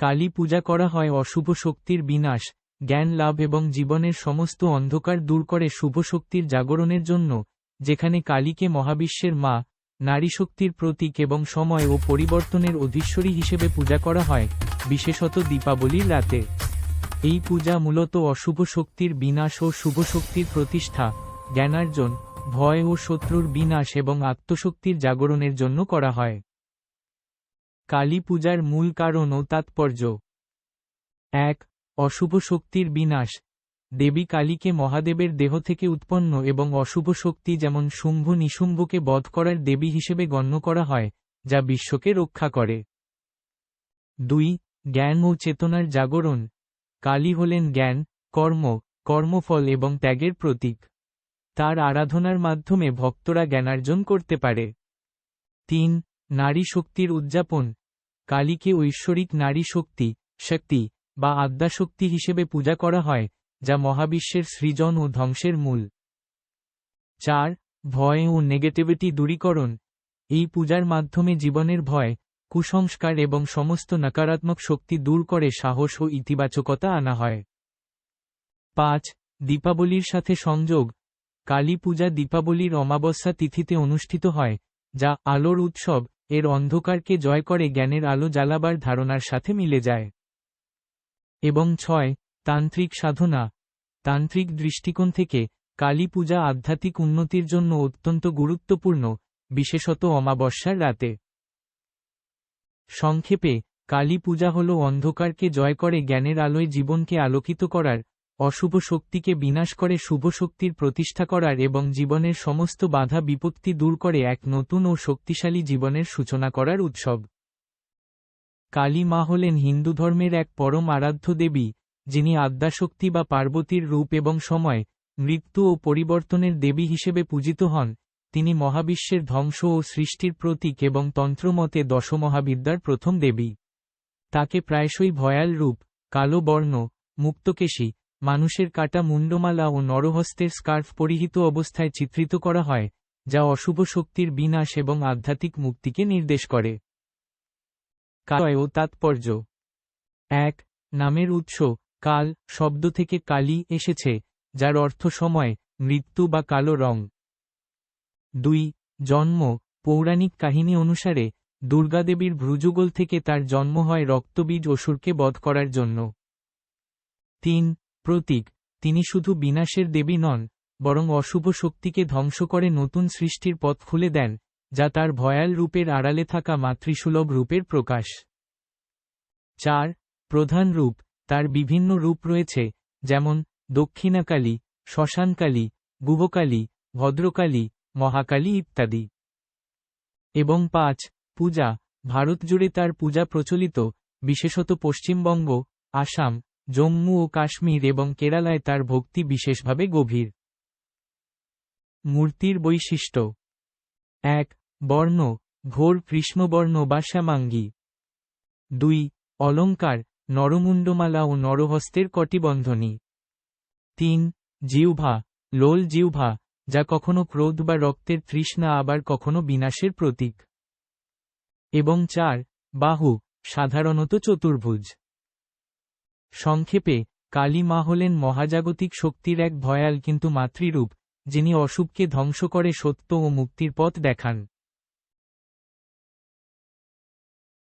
কালী পূজা করা হয় অশুভ শক্তির বিনাশ, জ্ঞান লাভ এবং জীবনের সমস্ত অন্ধকার দূর করে শুভ শক্তির জাগরণের জন্য, যেখানে কালীকে মহাবিশ্বের মা, নারী শক্তির প্রতীক এবং সময় ও পরিবর্তনের অধীশ্বরী হিসেবে পূজা করা হয়, বিশেষত দীপাবলির রাতে। এই পূজা মূলত অশুভ শক্তির বিনাশ ও শুভ শক্তির প্রতিষ্ঠা, জ্ঞানার্জন, ভয় ও শত্রুর বিনাশ এবং আত্মশক্তির জাগরণের জন্য করা হয়। কালী পূজার মূল কারণ ও তাৎপর্য। এক, অশুভ শক্তির বিনাশ। দেবী কালীকে মহাদেবের দেহ থেকে উৎপন্ন এবং অশুভ শক্তি যেমন শুম্ভ নিশুম্ভকে বধ করার দেবী হিসেবে গণ্য করা হয়, যা বিশ্বকে রক্ষা করে। দুই, জ্ঞান ও চেতনার জাগরণ। কালী হলেন জ্ঞান, কর্ম, কর্মফল এবং ত্যাগের প্রতীক। তার আরাধনার মাধ্যমে ভক্তরা জ্ঞানার্জন করতে পারে। তিন, নারী শক্তির উদযাপন। কালীকে ঐশ্বরিক নারী শক্তি শক্তি, বা আদ্যাশক্তি হিসেবে পূজা করা হয়, যা মহাবিশ্বের সৃজন ও ধ্বংসের মূল। চার, ভয় ও নেগেটিভিটি দূরীকরণ। এই পূজার মাধ্যমে জীবনের ভয়, কুসংস্কার এবং সমস্ত নকারাত্মক শক্তি দূর করে সাহস ও ইতিবাচকতা আনা হয়। পাঁচ, দীপাবলির সাথে সংযোগ। কালী পূজা দীপাবলির অমাবস্যা তিথিতে অনুষ্ঠিত হয়, যা আলোর উৎসব এর অন্ধকারকে জয় করে জ্ঞানের আলো জ্বালাবার ধারণার সাথে মিলে যায়। এবং ছয়, তান্ত্রিক সাধনা। তান্ত্রিক দৃষ্টিকোণ থেকে কালী পূজা আধ্যাত্মিক উন্নতির জন্য অত্যন্ত গুরুত্বপূর্ণ, বিশেষত অমাবস্যার রাতে। সংক্ষেপে, কালী পূজা হল অন্ধকারকে জয় করে জ্ঞানের আলোয় জীবনকে আলোকিত করার অশুভ শক্তিকে বিনাশ করে শুভ শক্তির প্রতিষ্ঠা করার এবং জীবনের সমস্ত বাধা বিপত্তি দূর করে এক নতুন ও শক্তিশালী জীবনের সূচনা করার উৎসব। কালী মা হলেন হিন্দু ধর্মের এক পরম আরাধ্য দেবী, যিনি আদ্যাশক্তি বা পার্বতীর রূপ এবং সময়, মৃত্যু ও পরিবর্তনের দেবী হিসেবে পূজিত হন। তিনি মহাবিশ্বের ধ্বংস ও সৃষ্টির প্রতীক এবং তন্ত্রমতে দশমহাবিদ্যার প্রথম দেবী। তাকে প্রায়শই ভয়াল রূপ, কালো বর্ণ, মুক্তকেশী মানুষের কাটা মুন্ডমালা ও নরহস্তের স্কার্ফ পরিহিত অবস্থায় চিত্রিত করা হয়, যা অশুভ শক্তির বিনাশ এবং আধ্যাত্মিক মুক্তিকে নির্দেশ করে। কায় ও তাৎপর্য। এক, নামের উৎস, কাল, শব্দ থেকে কালি এসেছে, যার অর্থ সময়, মৃত্যু বা কালো রং। দুই, জন্ম, পৌরাণিক কাহিনী অনুসারে, দুর্গাদেবীর ভ্রুযুগল থেকে তার জন্ম হয় রক্তবীজ অসুরকে বধ করার জন্য। তিন প্রতীক, তিনি শুধু বিনাশের দেবী নন, বরং অশুভ শক্তিকে ধ্বংস করে নতুন সৃষ্টির পথ খুলে দেন, যা তার ভয়াল রূপের আড়ালে থাকা মাতৃসুলভ রূপের প্রকাশ। চার, প্রধান রূপ, তার বিভিন্ন রূপ রয়েছে, যেমন দক্ষিণাকালী, শ্মশানকালী, গুহকালী, ভদ্রকালী, মহাকালী ইত্যাদি। এবং পাঁচ, পূজা ভারত জুড়ে তার পূজা প্রচলিত, বিশেষত পশ্চিমবঙ্গ, আসাম জম্মু ও কাশ্মীর এবং কেরালায় তার ভক্তি বিশেষভাবে গভীর। মূর্তির বৈশিষ্ট্য। এক, বর্ণ, ঘোর কৃষ্ণবর্ণ বা শ্যামাঙ্গী। দুই, অলঙ্কার, নরমুণ্ডমালা ও নরহস্তের কটিবন্ধনী। তিন, জিহ্বা, লোল জিহ্বা, যা কখনো ক্রোধ বা রক্তের তৃষ্ণা, আবার কখনো বিনাশের প্রতীক। এবং চার, বাহু, সাধারণত চতুর্ভুজ। সংক্ষেপে, কালী মা হলেন মহাজাগতিক শক্তির এক ভয়াল কিন্তু মাতৃরূপ, যিনি অশুভকে ধ্বংস করে সত্য ও মুক্তির পথ দেখান।